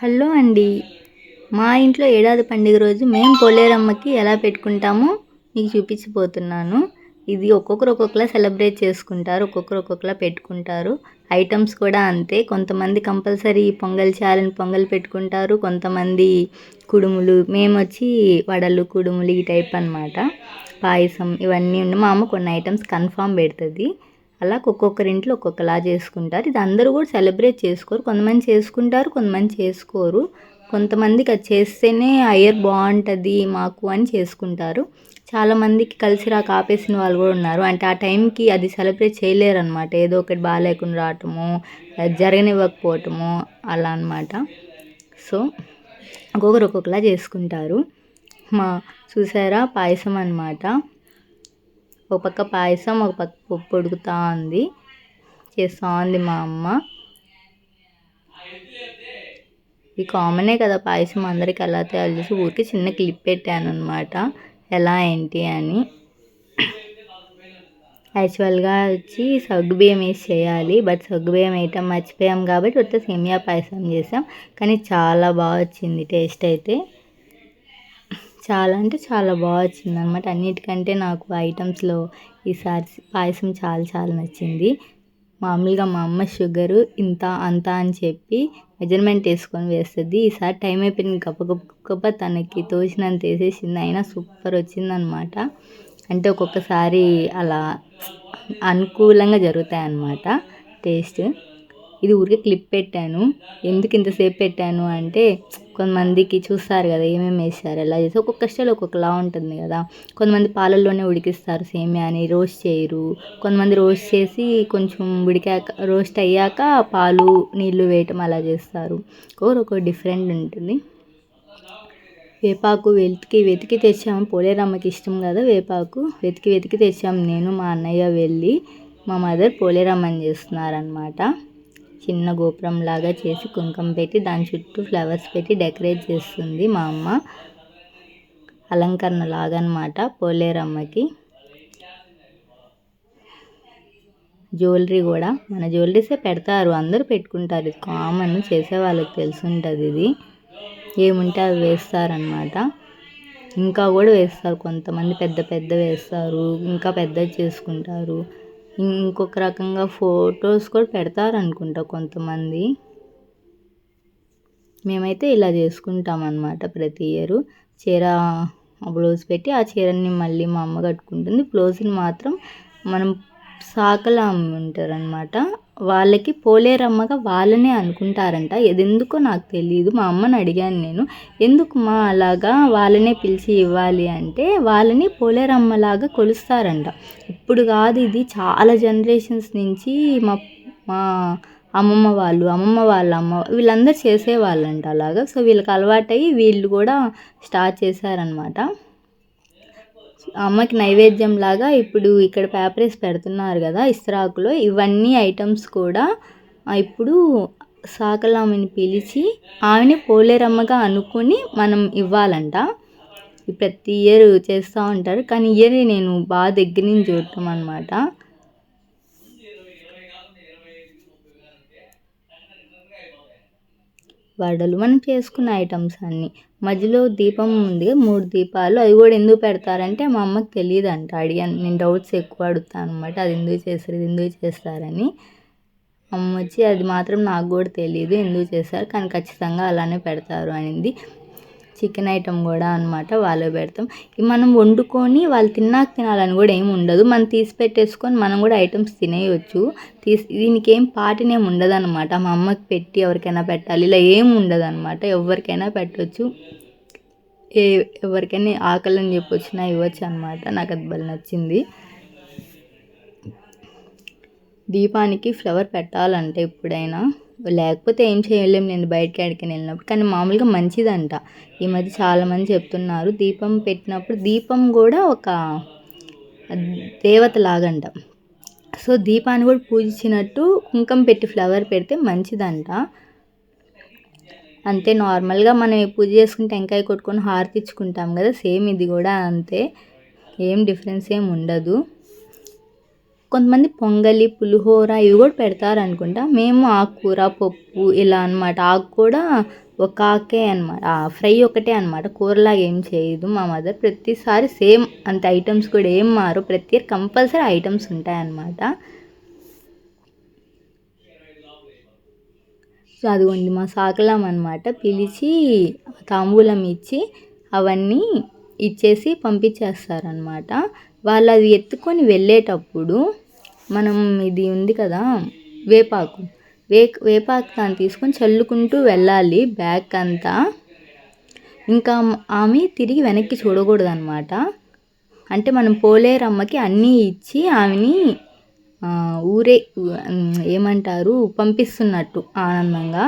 Hello అండి. మా ఇంట్లో ఏడాది పండుగ రోజు మేము పోలేరమ్మకి ఎలా పెట్టుకుంటామో మీకు చూపించిపోతున్నాను ఇది ఒక్కొక్కరు ఒక్కొక్కలా సెలబ్రేట్ చేసుకుంటారు ఒక్కొక్కరు ఒక్కొక్కలా పెట్టుకుంటారు. ఐటమ్స్ కూడా అంతే. కొంతమంది కంపల్సరీ పొంగల్ చేయాలని పొంగల్ పెట్టుకుంటారు కొంతమంది కుడుములు. మేము వచ్చి వడలు కుడుములు ఈ టైప్ అనమాట పాయసం ఇవన్నీ ఉండి మా అమ్మ కొన్ని ఐటమ్స్ కన్ఫామ్ పెడుతుంది. అలా ఒక్కొక్కరి ఇంట్లో ఒక్కొక్కలా చేసుకుంటారు. ఇది అందరూ కూడా సెలబ్రేట్ చేసుకోరు. కొంతమంది చేసుకుంటారు కొంతమంది చేసుకోరు. కొంతమందికి అది చేస్తేనే అయ్యర్ బాగుంటుంది మాకు అని చేసుకుంటారు. చాలామందికి కలిసి రాక ఆపేసిన వాళ్ళు కూడా ఉన్నారు. అంటే ఆ టైంకి అది సెలబ్రేట్ చేయలేరు అనమాట ఏదో ఒకటి బాగాలేకుండా రావటము జరగనివ్వకపోవటము అలా అనమాట సో ఒక్కొక్కరు ఒక్కొక్కలా చేసుకుంటారు. మా చూసారా? పాయసం అనమాట ఒక పక్క పాయసం ఒక పక్క పప్పు ఉడుకుతూ ఉంది చేస్తూ ఉంది మా అమ్మ. ఇది కామనే కదా పాయసం అందరికి ఎలా తయారు చేసి ఊరికి చిన్న క్లిప్ పెట్టాను అనమాట ఎలా ఏంటి అని. యాక్చువల్గా వచ్చి సగ్గుబియ్యం వేసి చేయాలి. బట్ సగ్గుబియ్యం వేయటం మర్చిపోయాం కాబట్టి ఉత్త సేమియా పాయసం చేసాం. కానీ చాలా బాగా వచ్చింది టేస్ట్ అయితే. చాలా అంటే చాలా బాగా వచ్చింది అనమాట అన్నిటికంటే నాకు ఐటమ్స్లో ఈసారి పాయసం చాలా చాలా నచ్చింది. మామూలుగా మా అమ్మ షుగరు ఇంత అంత అని చెప్పి మెజర్మెంట్ వేసుకొని వేస్తుంది. ఈసారి టైం అయిపోయింది. గప్ప గప్ప గప్ప తనకి తోచినంత వేసేసింది. అయినా సూపర్ వచ్చిందనమాట అంటే ఒక్కొక్కసారి అలా అనుకూలంగా జరుగుతాయి అన్నమాట టేస్ట్. ఇది ఊరికే క్లిప్ పెట్టాను. ఎందుకు ఇంతసేపు పెట్టాను అంటే కొంతమందికి చూస్తారు కదా ఏమేమి వేస్తారు ఎలా చేసి ఒక్కొక్క స్టైల్ ఒక్కొక్కలా ఉంటుంది కదా. కొంతమంది పాలల్లోనే ఉడికిస్తారు సేమియాని రోస్ట్ చేయరు. కొంతమంది రోస్ట్ చేసి కొంచెం ఉడికాక రోస్ట్ అయ్యాక పాలు నీళ్ళు వేయటం అలా చేస్తారు. ఒక్కొక్కరు ఒక్కొక్క డిఫరెంట్ ఉంటుంది. వేపాకు వెతికి వెతికి తెచ్చాము. పోలేరమ్మకి ఇష్టం కదా వేపాకు. వెతికి వెతికి తెచ్చాము. నేను మా అన్నయ్య వెళ్ళి మా మదర్ పోలేరమ్మని చేస్తున్నారనమాట చిన్న గోపురం లాగా చేసి కుంకుమ పెట్టి దాని చుట్టూ ఫ్లవర్స్ పెట్టి డెకరేట్ చేస్తుంది మా అమ్మ. అలంకరణ లాగా పోలేరమ్మకి. జ్యువెలరీ కూడా మన జ్యువెలరీసే పెడతారు అందరూ పెట్టుకుంటారు. ఇది కామన్ చేసే వాళ్ళకి తెలిసి ఉంటుంది ఇది. ఏముంటే అవి వేస్తారనమాట. ఇంకా కూడా వేస్తారు కొంతమంది పెద్ద పెద్ద వేస్తారు ఇంకా పెద్దది చేసుకుంటారు. ఇంకొక రకంగా ఫొటోస్ కూడా పెడతారు అనుకుంటా కొంతమంది. మేమైతే ఇలా చేసుకుంటాం అన్నమాట ప్రతి ఇయరు. చీర బ్లౌజ్ పెట్టి ఆ చీరని మళ్ళీ మా అమ్మ కట్టుకుంటుంది. బ్లౌజ్ని మాత్రం మనం సాకలా ఉంటారనమాట వాళ్ళకి పోలేరమ్మగా వాళ్ళనే అనుకుంటారంట. ఇది ఎందుకో నాకు తెలియదు మా అమ్మని అడిగాను నేను. ఎందుకు మా అలాగా వాళ్ళనే పిలిచి ఇవ్వాలి అంటే వాళ్ళని పోలేరమ్మలాగా కొలుస్తారంట. ఇప్పుడు కాదు ఇది. చాలా జనరేషన్స్ నుంచి మా మా అమ్మమ్మ వాళ్ళు అమ్మమ్మ వాళ్ళ అమ్మ వీళ్ళందరూ చేసేవాళ్ళంట అలాగా. సో వీళ్ళకి అలవాటయ్యి వీళ్ళు కూడా స్టార్ట్ చేశారనమాట అమ్మకి నైవేద్యం లాగా ఇప్పుడు ఇక్కడ పేపర్స్ పెడుతున్నారు కదా ఇస్త్రాకులో. ఇవన్నీ ఐటమ్స్ కూడా ఇప్పుడు సాకలామిని పిలిచి ఆమెని పోలేరమ్మగా అనుకుని మనం ఇవ్వాలంట. ప్రతి ఇయర్ చేస్తూ ఉంటారు. కానీ ఇయర్ నేను బాగా దగ్గర నుంచి చూడటం అనమాట వడలు మనం చేసుకున్న ఐటమ్స్ అన్నీ. మధ్యలో దీపం ఉంది. మూడు దీపాలు. అవి కూడా ఎందుకు పెడతారంటే మా అమ్మకి తెలియదు అంట అడిగాను. నేను డౌట్స్ ఎక్కువ అడుగుతాను అనమాట అది ఎందుకు చేస్తారు? ఇది ఎందుకు చేస్తారని. అమ్మ వచ్చి అది మాత్రం నాకు కూడా తెలియదు ఎందుకు చేస్తారు? కానీ ఖచ్చితంగా అలానే పెడతారు అనింది. చికెన్ ఐటమ్ కూడా అనమాట వాళ్ళు పెడతాం. మనం వండుకొని వాళ్ళు తిన్నాక తినాలని కూడా ఏమి ఉండదు. మనం తీసి పెట్టేసుకొని మనం కూడా ఐటమ్స్ తినేయచ్చు. తీసి దీనికి ఏం పాటినేం ఉండదు అనమాట మా అమ్మకి పెట్టి ఎవరికైనా పెట్టాలి. ఇలా ఏం ఉండదు అనమాట ఎవరికైనా పెట్టవచ్చు ఏ ఎవరికైనా ఆకలి అని చెప్పి వచ్చినా ఇవ్వచ్చు అనమాట నాకు అది భలే నచ్చింది. దీపానికి ఫ్లవర్ పెట్టాలంటే ఎప్పుడైనా. లేకపోతే ఏం చేయలేం నేను బయటకి ఎక్కడికైనా వెళ్ళినప్పుడు. కానీ మామూలుగా మంచిదంట. ఈ మధ్య చాలామంది చెప్తున్నారు దీపం పెట్టినప్పుడు దీపం కూడా ఒక దేవత లాగంట. సో దీపాన్ని కూడా పూజించినట్టు కుంకం పెట్టి ఫ్లవర్ పెడితే మంచిదంట. అంతే నార్మల్గా మనం పూజ చేసుకుంటే టెంకాయ కొట్టుకొని హారతి ఇచ్చుకుంటాం కదా సేమ్ ఇది కూడా అంతే. ఏం డిఫరెన్స్ ఏం ఉండదు. కొంతమంది పొంగలి పులిహోర ఇవి కూడా పెడతారు అనుకుంటా మేము ఆకుకూర పప్పు ఇలా అనమాట ఆకు కూడా ఒక ఆకే అనమాట ఫ్రై ఒకటే అనమాట కూరలాగా ఏం చేయదు మా మదర్. ప్రతిసారి సేమ్ అంత ఐటమ్స్ కూడా ఏం మారు. ప్రతి ఇయర్ కంపల్సరీ ఐటమ్స్ ఉంటాయన్నమాట సో అదిగోండి మా సాకలం అనమాట పిలిచి తాంబూలం ఇచ్చి అవన్నీ ఇచ్చేసి పంపించేస్తారనమాట వాళ్ళు అది ఎత్తుకొని వెళ్ళేటప్పుడు మనం ఇది ఉంది కదా వేపాకు. వే వేపాకు దాన్ని తీసుకొని చల్లుకుంటూ వెళ్ళాలి బ్యాక్ అంతా. ఇంకా ఆమె తిరిగి వెనక్కి చూడకూడదు అనమాట అంటే మనం పోలేరమ్మకి అన్నీ ఇచ్చి ఆమెని ఊరే ఏమంటారు పంపిస్తున్నట్టు ఆనందంగా.